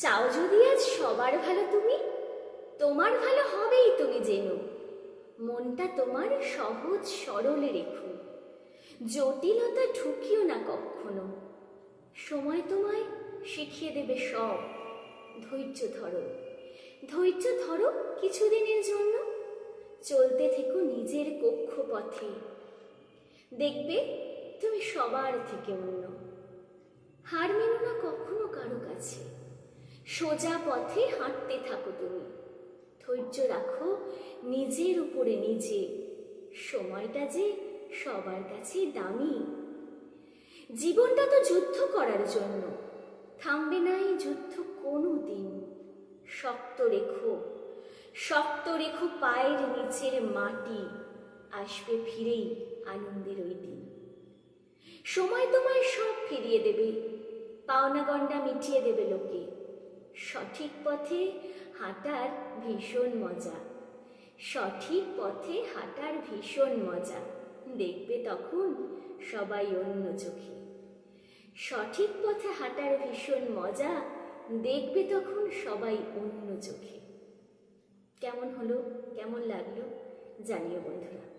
চাও যদি আজ সবার ভালো তুমি, তোমার ভালো হবেই তুমি জেনো মনটা তোমার সহজ সরলে রেখো। জটিলতা ঢুকিও না কখনো। সময় তোমায় শিখিয়ে দেবে সব। ধৈর্য ধরো। ধৈর্য ধরো কিছুদিনের জন্য। চলতে থেকো নিজের কক্ষপথে। দেখবে তুমি সবার থেকে অন্য। হার মেনো না কখনো কারও কাছে। সোজা পথে হাঁটতে থাকো তুমি। ধৈর্য রাখো, নিজের উপরে নিজে। সময়টা যে সবার কাছে দামি। জীবনটা তো যুদ্ধ করার জন্য। থামবে না এই যুদ্ধ কোনো দিন। শক্ত রেখো শক্ত রেখো পায়ের নিচের মাটি। আসবে ফিরেই আনন্দের ওই দিন। সময় তোমায় সব ফিরিয়ে দেবে। পাওনা গন্ডা মিটিয়ে দেবে লোকে। সঠিক পথে হাঁটার ভীষণ মজা। সঠিক পথে হাঁটার ভীষণ মজা। দেখবে তখন সবাই অন্য চোখে। সঠিক পথে হাঁটার ভীষণ মজা দেখবে তখন সবাই অন্য চোখে। কেমন হলো? কেমন লাগল? জানিও বন্ধুরা।